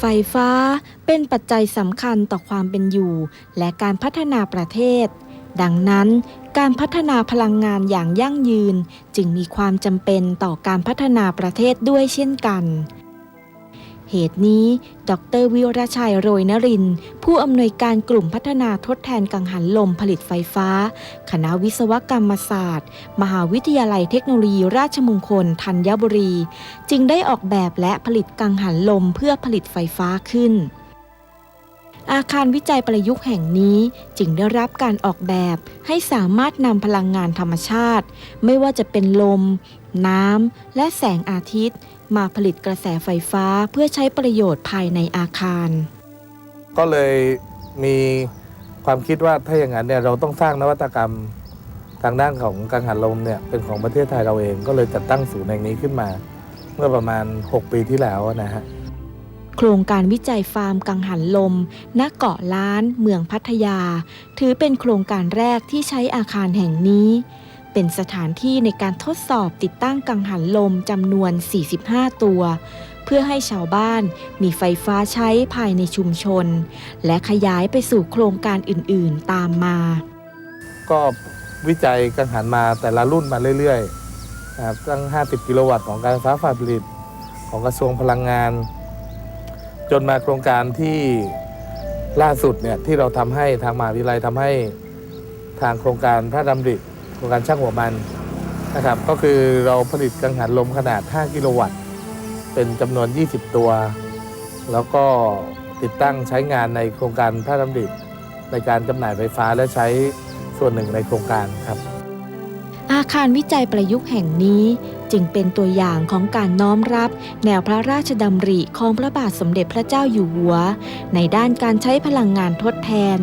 ไฟฟ้าเป็นปัจจัยสำคัญต่อความเป็นอยู่ และการพัฒนาประเทศ ดังนั้น การพัฒนาพลังงานอย่างยั่งยืน จึงมีความจำเป็นต่อการพัฒนาประเทศด้วยเช่นกัน เหตุนี้ ดรวิรชัยโรยนริน ผู้อำนวยการกลุ่มพัฒนาทดแทนกังหันลมผลิตไฟฟ้า คณะวิศวกรรมศาสตร์ มหาวิทยาลัยเทคโนโลยีราชมงคลธัญบุรี จึงได้ออกแบบและผลิตกังหันลมเพื่อผลิตไฟฟ้าขึ้น อาคารวิจัยประยุกต์แห่งนี้จึงได้รับการออกแบบให้สามารถนำพลังงานธรรมชาติ ไม่ว่าจะเป็นลม น้ำ และแสงอาทิตย์ มาผลิตกระแสไฟฟ้าเพื่อใช้ประโยชน์ภายในอาคาร ก็เลยมีความคิดว่าถ้าอย่างนั้นเนี่ยเราต้องสร้างนวัตกรรมทางด้านของกังหันลมเนี่ยเป็นของประเทศไทยเราเองก็เลยจัดตั้งศูนย์แห่งนี้ขึ้นมา เมื่อประมาณ 6 ปีที่แล้วนะฮะ โครงการวิจัยฟาร์มกังหันลม ณ เกาะล้าน เมืองพัทยา ถือเป็นโครงการแรกที่ใช้อาคารแห่งนี้ เป็นสถานที่ในการทดสอบติดตั้งกังหันลมจำนวน 45 ตัว เพื่อให้ชาวบ้านมีไฟฟ้าใช้ภายในชุมชน และขยายไปสู่โครงการอื่นๆตามมา ก็วิจัยกังหันมาแต่ละรุ่นมาเรื่อยๆนะครับตั้ง 50 กิโลวัตต์ของการไฟฟ้าฝ่ายผลิต ของกระทรวงพลังงาน จนมาโครงการที่ล่าสุดเนี่ยที่เราทำให้ทางมหาวิทยาลัยทำให้ทางโครงการพระดำริโครงการช่างหัวมันนะครับ ก็คือเราผลิตกังหันลมขนาด 5 กิโลวัตต์ เป็นจำนวน 20 ตัว แล้วก็ติดตั้งใช้งานในโครงการพระดำริในการจำหน่ายไฟฟ้าและใช้ส่วนหนึ่งในโครงการครับ อาคารวิจัยประยุกต์แห่งนี้ จึงเป็นตัวอย่างของการน้อมรับ แนวพระราชดำริของพระบาทสมเด็จพระเจ้าอยู่หัว ในด้านการใช้พลังงานทดแทน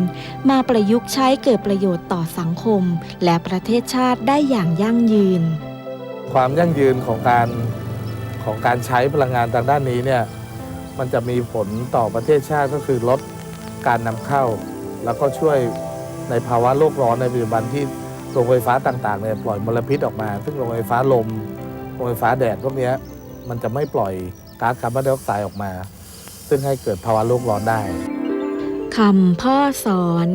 มาประยุกต์ใช้เกิดประโยชน์ต่อสังคม และประเทศชาติได้อย่างยั่งยืน ความยั่งยืนของการของการใช้พลังงานทางด้านนี้เนี่ยมันจะมีผลต่อประเทศชาติก็คือลดการนำเข้า แล้วก็ช่วยในภาวะโลกร้อนในปัจจุบันที่โรงไฟฟ้าต่างๆเนี่ยปล่อยมลพิษออกมา ซึ่งโรงไฟฟ้าลม รงไฟฟ้าแดดพวกเนี้ยมันจะไม่ปล่อยก๊าซคาร์บอนไดออกไซด์ออกมา ซึ่งให้เกิดภาวะโลกร้อนได้คำพ่อสอน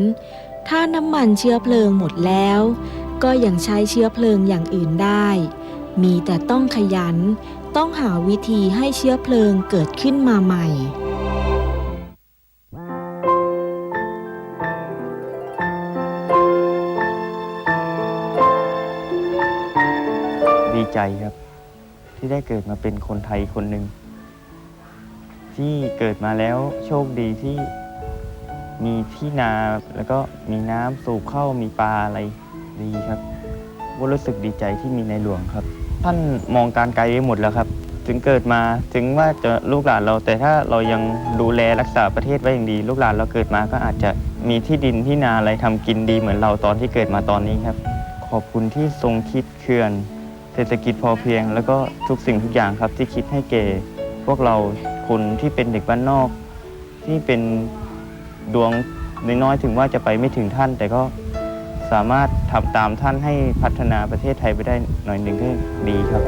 ถ้าน้ำมันเชื้อเพลิงหมดแล้ว ก็ยังใช้เชื้อเพลิงอย่างอื่นได้ มีแต่ต้องขยัน ต้องหาวิธีให้เชื้อเพลิงเกิดขึ้นมาใหม่ดีใจครับ ที่ได้เกิดมาเป็นคนไทยคนหนึ่งที่เกิดมาแล้วโชคดีที่มีที่นาแล้วก็มีน้ำสูบเข้ามีปลาอะไรดีครับว่ารู้สึกดีใจที่มีในหลวงครับ ท่านมองการไกลไว้หมดแล้วครับ ถึงเกิดมาถึงว่าจะลูกหลานเรา แต่ถ้าเรายังดูแลรักษาประเทศไว้อย่างดี ลูกหลานเราเกิดมาก็อาจจะมีที่ดินที่นาอะไรทำกินดีเหมือนเราตอนที่เกิดมาตอนนี้ครับ ขอบคุณที่ทรงคิดเขื่อน เศรษฐกิจพอเพียง แล้วก็ทุกสิ่งทุกอย่างครับที่คิดให้เก๋พวกเราคนที่เป็นเด็กบ้านนอก ที่เป็นดวงน้อยๆถึงว่าจะไปไม่ถึงท่าน แต่ก็สามารถทำตามท่านให้พัฒนาประเทศไทยไปได้หน่อยหนึ่งก็ดีครับ